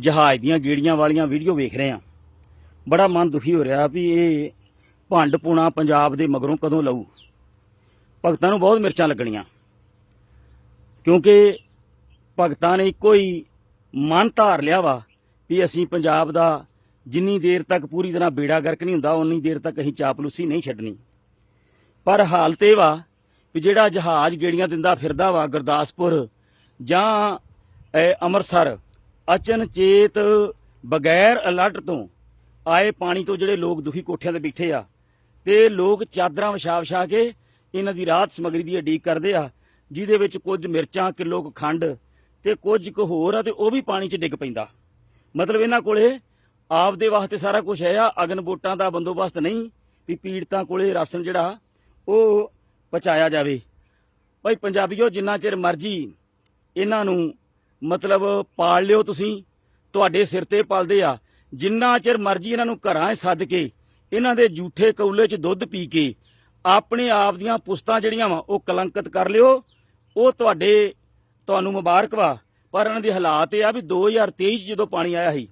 ਜਹਾਜ਼ ਦੀਆਂ ਗੇੜੀਆਂ ਵਾਲੀਆਂ ਵੀਡੀਓ ਵੇਖ ਰਹੇ ਆ ਬੜਾ ਮਨ ਦੁਖੀ ਹੋ ਰਿਹਾ ਵੀ ਇਹ ਭੰਡ ਪੁਣਾ ਪੰਜਾਬ ਦੇ ਮਗਰੋਂ ਕਦੋਂ ਲਊ। ਭਗਤਾਂ ਨੂੰ ਬਹੁਤ ਮਿਰਚਾਂ ਲੱਗਣੀਆਂ। ਕਿਉਂਕਿ ਭਗਤਾਂ ਨੇ ਇੱਕੋ ਹੀ ਮਨ ਧਾਰ ਲਿਆ ਵਾ ਵੀ ਅਸੀਂ ਪੰਜਾਬ ਦਾ ਜਿੰਨੀ ਦੇਰ ਤੱਕ ਪੂਰੀ ਤਰ੍ਹਾਂ ਬੇੜਾ ਗਰਕ ਨਹੀਂ ਹੁੰਦਾ ਉਨੀ ਦੇਰ ਤੱਕ ਅਸੀਂ ਚਾਪਲੂਸੀ ਨਹੀਂ ਛੱਡਣੀ। ਪਰ ਹਾਲਤ ਇਹ ਵਾ ਵੀ ਜਿਹੜਾ ਜਹਾਜ਼ ਗੇੜੀਆਂ ਦਿੰਦਾ ਫਿਰਦਾ ਵਾ ਗੁਰਦਾਸਪੁਰ ਜਾਂ ਅੰਮ੍ਰਿਤਸਰ ਅਚਨਚੇਤ ਬਗੈਰ ਅਲਰਟ ਤੋਂ ਆਏ ਪਾਣੀ ਤੋਂ ਜਿਹੜੇ ਲੋਕ ਦੁਖੀ ਕੋਠਿਆਂ ਤੇ ਬੈਠੇ ਆ, ਤੇ ਲੋਕ ਚਾਦਰਾਂ ਵਿਛਾ ਵਿਛਾ ਕੇ ਇਹਨਾਂ ਦੀ ਰਾਹਤ ਸਮਗਰੀ ਦੀ ਉਡੀਕ ਕਰਦੇ ਆ, ਜਿਹਦੇ ਵਿੱਚ ਕੁਝ ਮਿਰਚਾਂ, ਕਿਲੋ ਕੁ ਖੰਡ ਤੇ ਕੁਝ ਕੁ ਹੋਰ ਆ ਤੇ ਉਹ ਵੀ ਪਾਣੀ 'ਚ ਡਿੱਗ ਪੈਂਦਾ। ਮਤਲਬ ਇਹਨਾਂ ਕੋਲੇ ਆਪਦੇ ਵਾਸਤੇ ਸਾਰਾ ਕੁਝ ਹੈ ਆ, ਅਗਨ ਬੋਟਾਂ ਦਾ ਬੰਦੋਬਸਤ ਨਹੀਂ ਵੀ ਪੀੜਤਾਂ ਕੋਲੇ ਰਾਸ਼ਨ ਜਿਹੜਾ ਉਹ ਪਹੁੰਚਾਇਆ ਜਾਵੇ। ਭਾਈ ਪੰਜਾਬੀਓ, ਜਿੰਨਾ ਚਿਰ ਮਰਜ਼ੀ ਇਹਨਾਂ ਨੂੰ ਮਤਲਬ ਪਾਲ ਲਿਓ ਤੁਸੀਂ, ਤੁਹਾਡੇ ਸਿਰ ਤੇ ਪਲਦੇ ਆ। ਜਿੰਨਾ ਚਿਰ ਮਰਜ਼ੀ ਇਹਨਾਂ ਨੂੰ ਘਰਾਂ 'ਚ ਸੱਦ ਕੇ, ਇਹਨਾਂ ਦੇ ਝੂਠੇ ਕੌਲੇ 'ਚ ਦੁੱਧ ਪੀ ਕੇ, ਆਪਣੇ ਆਪ ਦੀਆਂ ਪੁਸਤਾਂ ਜਿਹੜੀਆਂ ਵਾ, ਉਹ ਕਲੰਕਿਤ ਕਰ ਲਿਓ। ਉਹ ਤੁਹਾਡੇ, ਤੁਹਾਨੂੰ ਮੁਬਾਰਕ ਵਾ। ਪਰ ਇਹਨਾਂ ਦੇ ਹਾਲਾਤ ਇਹ ਆ ਵੀ 2023 'ਚ ਜਦੋਂ ਪਾਣੀ ਆਇਆ ਸੀ,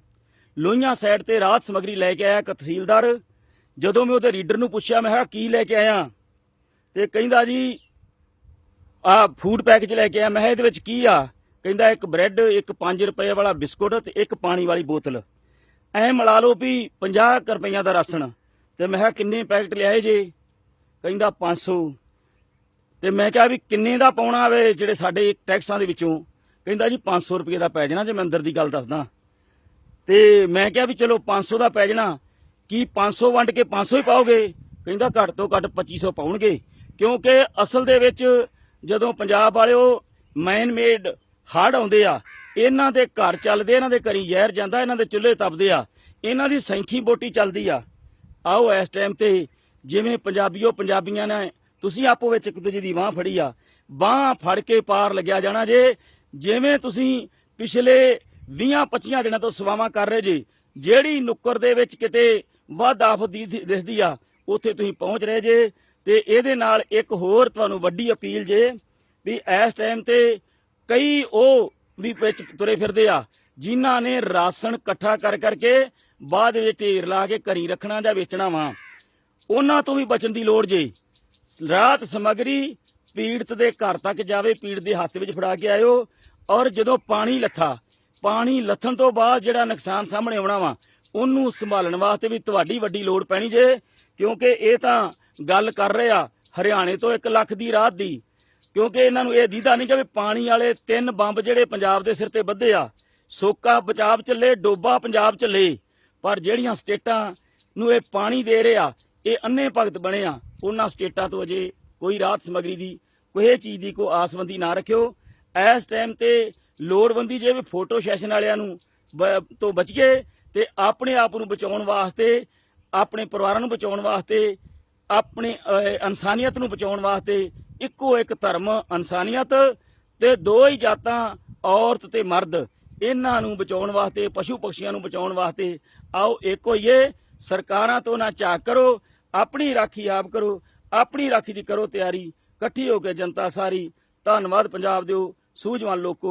ਲੋਹੀਆਂ ਸਾਈਡ ਤੇ ਰਾਹਤ ਸਮਗਰੀ ਲੈ ਕੇ ਆਇਆ ਇੱਕ ਤਹਿਸੀਲਦਾਰ। ਜਦੋਂ ਮੈਂ ਉਹਦੇ ਰੀਡਰ ਨੂੰ ਪੁੱਛਿਆ, ਮੈਂ ਕਿਹਾ, ਕੀ ਲੈ ਕੇ ਆਇਆ? ਤੇ ਕਹਿੰਦਾ ਜੀ ਆ ਫੂਡ ਪੈਕੇਜ ਲੈ ਕੇ ਆਇਆ। ਮੈਂ ਕਿਹਾ, ਇਹਦੇ ਵਿੱਚ ਕੀ ਆ? ਕਹਿੰਦਾ ਇੱਕ ਬ੍ਰੈਡ, ਇੱਕ 5 ਰੁਪਏ ਵਾਲਾ ਬਿਸਕੁਟ ਤੇ ਇੱਕ ਪਾਣੀ ਵਾਲੀ ਬੋਤਲ। ਐ ਮਿਲਾ ਲਓ ਵੀ 50 ਕੁ ਰੁਪਈਆਂ ਦਾ ਰਾਸ਼ਨ। ਤੇ ਮੈਂ ਕਿਹਾ, ਕਿੰਨੇ ਪੈਕਟ ਲਿਆਏ ਜੇ? ਕਹਿੰਦਾ 500 ਤੇ ਮੈਂ ਕਿਹਾ ਵੀ ਕਿੰਨੇ ਦਾ ਪਾਉਣਾ ਵੇ ਜਿਹੜੇ ਸਾਡੇ ਟੈਕਸਾਂ ਦੇ ਵਿੱਚੋਂ? ਕਹਿੰਦਾ ਜੀ 500 ਰੁਪਏ ਦਾ ਪੈ ਜਾਣਾ ਜੇ ਮੈਂ ਅੰਦਰ ਦੀ ਗੱਲ ਦੱਸਦਾ। ਤੇ ਮੈਂ ਕਿਹਾ ਵੀ ਚਲੋ 500 ਦਾ ਪੈ ਜਾਣਾ। ਕੀ 500 ਵੰਡ ਕੇ 500 ਹੀ ਪਾਓਗੇ? ਕਹਿੰਦਾ, ਘੱਟ ਤੋਂ ਘੱਟ 2500 ਪਾਉਣਗੇ। ਕਿਉਂਕਿ ਅਸਲ ਦੇ ਵਿੱਚ ਜਦੋਂ ਪੰਜਾਬ ਵਾਲਿਓ ਮੈਨ ਮੇਡ ਹੜ ਆਉਂਦੇ ਆ, ਇਹਨਾਂ ਦੇ ਘਰ ਚੱਲਦੇ, ਇਹਨਾਂ ਦੇ ਘਰੀ ਜ਼ਹਿਰ ਜਾਂਦਾ, ਇਹਨਾਂ ਦੇ ਚੁੱਲ੍ਹੇ ਤਪਦੇ ਆ, ਇਹਨਾਂ ਦੀ ਸੈਂਖੀ ਬੋਟੀ ਚੱਲਦੀ ਆ। ਆਓ ਇਸ ਟਾਈਮ ਤੇ ਜਿਵੇਂ ਪੰਜਾਬੀਓ ਪੰਜਾਬੀਆਂ ਨੇ, ਤੁਸੀਂ ਆਪੋ ਵਿੱਚ ਇੱਕ ਦੂਜੇ ਦੀ ਬਾਹ ਫੜੀ ਆ, ਬਾਹ ਫੜ ਕੇ ਪਾਰ ਲੱਗਿਆ ਜਾਣਾ ਜੇ, ਜਿਵੇਂ ਤੁਸੀਂ ਪਿਛਲੇ 20-25 ਦਿਨਾਂ ਤੋਂ ਸੇਵਾਵਾਂ ਕਰ ਰਹੇ ਜੇ, ਜਿਹੜੀ ਨੁੱਕਰ ਦੇ ਵਿੱਚ ਕਿਤੇ ਵੱਧ ਆਫਤ ਦੀ, ਦਿਸਦੀ ਆ, ਉੱਥੇ ਤੁਸੀਂ ਪਹੁੰਚ ਰਹੇ ਜੇ, ਤੇ ਇਹਦੇ ਨਾਲ ਇੱਕ ਹੋਰ ਤੁਹਾਨੂੰ ਵੱਡੀ ਅਪੀਲ ਜੇ, ਵੀ ਇਸ ਟਾਈਮ ਤੇ ਕਈ ਉਹ ਵੀ ਵਿੱਚ ਤੁਰੇ ਫਿਰਦੇ ਆ, ਜਿਨ੍ਹਾਂ ਨੇ ਰਾਸ਼ਨ ਇਕੱਠਾ ਕਰ ਕਰਕੇ ਬਾਅਦ ਵਿੱਚ ਢੇਰ ਲਾ ਕੇ ਘਰੀ ਰੱਖਣਾ ਜਾਂ ਵੇਚਣਾ ਵਾ। ਉਹਨਾਂ ਤੋਂ ਵੀ ਬਚਣ ਦੀ ਲੋੜ ਜੇ। ਰਾਤ ਸਮਗਰੀ ਪੀੜਤ ਦੇ ਘਰ ਤੱਕ ਜਾਵੇ, ਪੀੜਤ ਦੇ ਹੱਥ ਵਿੱਚ ਫੜਾ ਕੇ ਆਇਓ ਔਰ ਜਦੋਂ ਪਾਣੀ ਲੱਥਾ, ਪਾਣੀ ਲੱਥਣ ਤੋਂ ਬਾਅਦ ਜਿਹੜਾ ਨੁਕਸਾਨ ਸਾਹਮਣੇ ਆਉਣਾ ਵਾ, ਉਹਨੂੰ ਸੰਭਾਲਣ ਵਾਸਤੇ ਵੀ ਤੁਹਾਡੀ ਵੱਡੀ ਲੋੜ ਪੈਣੀ ਜੇ, ਕਿਉਂਕਿ ਇਹ ਤਾਂ ਗੱਲ ਕਰ ਰਹੇ ਆ, ਹਰਿਆਣੇ ਤੋਂ 1 ਲੱਖ ਦੀ ਰਾਹਤ ਦੀ। ਕਿਉਂਕਿ ਇਹਨਾਂ ਨੂੰ ਇਹ ਦੀਦਾ ਨਹੀਂ ਕਿ ਵੀ ਪਾਣੀ ਵਾਲੇ ਤਿੰਨ ਬੰਬ ਜਿਹੜੇ ਪੰਜਾਬ ਦੇ ਸਿਰ ਤੇ ਵੱਧੇ ਆ, ਸੋਕਾ ਪੰਜਾਬ ਚੱਲੇ, ਡੋਬਾ ਪੰਜਾਬ ਚੱਲੇ, ਪਰ ਜਿਹੜੀਆਂ ਸਟੇਟਾਂ ਨੂੰ ਇਹ ਪਾਣੀ ਦੇ ਰਹੇ ਆ, ਇਹ ਅੰਨੇ ਭਗਤ ਬਣੇ ਆ, ਉਹਨਾਂ ਸਟੇਟਾਂ ਤੋਂ ਅਜੇ ਕੋਈ ਰਾਹਤ ਸਮਗਰੀ ਦੀ, ਕੋਈ ਚੀਜ਼ ਦੀ ਕੋਈ ਆਸਵੰਦੀ ਨਾ ਰੱਖਿਓ। ਇਸ ਟਾਈਮ ਤੇ ਲੋੜਵੰਦੀ ਜੇ ਵੀ ਫੋਟੋ ਸੈਸ਼ਨ ਵਾਲਿਆਂ ਨੂੰ ਬ- ਤੋਂ ਬਚੀਏ ਤੇ ਆਪਣੇ ਆਪ ਨੂੰ ਬਚਾਉਣ ਵਾਸਤੇ, ਆਪਣੇ ਪਰਿਵਾਰਾਂ ਨੂੰ ਬਚਾਉਣ ਵਾਸਤੇ, ਆਪਣੇ ਇਨਸਾਨੀਅਤ ਨੂੰ ਬਚਾਉਣ ਵਾਸਤੇ ਇੱਕੋ ਇੱਕ ਧਰਮ, ਇਨਸਾਨੀਅਤ ਤੇ ਦੋ ਹੀ ਜਾਤਾਂ, ਔਰਤ ਤੇ ਮਰਦ। ਇਹਨਾਂ ਨੂੰ ਬਚਾਉਣ ਵਾਸਤੇ, ਪਸ਼ੂ ਪਕਸ਼ੀਆਂ ਨੂੰ ਬਚਾਉਣ ਵਾਸਤੇ ਆਓ ਇੱਕ ਹੋਈਏ ਸਰਕਾਰਾਂ ਤੋਂ ਨਾ ਝਾਕ ਕਰੋ, ਆਪਣੀ ਰਾਖੀ ਆਪ ਕਰੋ, ਆਪਣੀ ਰਾਖੀ ਦੀ ਕਰੋ ਤਿਆਰੀ। ਇਕੱਠੀ ਹੋ ਕੇ ਜਨਤਾ ਸਾਰੀ। ਧੰਨਵਾਦ ਪੰਜਾਬ ਦਿਓ, ਸੂਝਵਾਨ ਲੋਕੋ।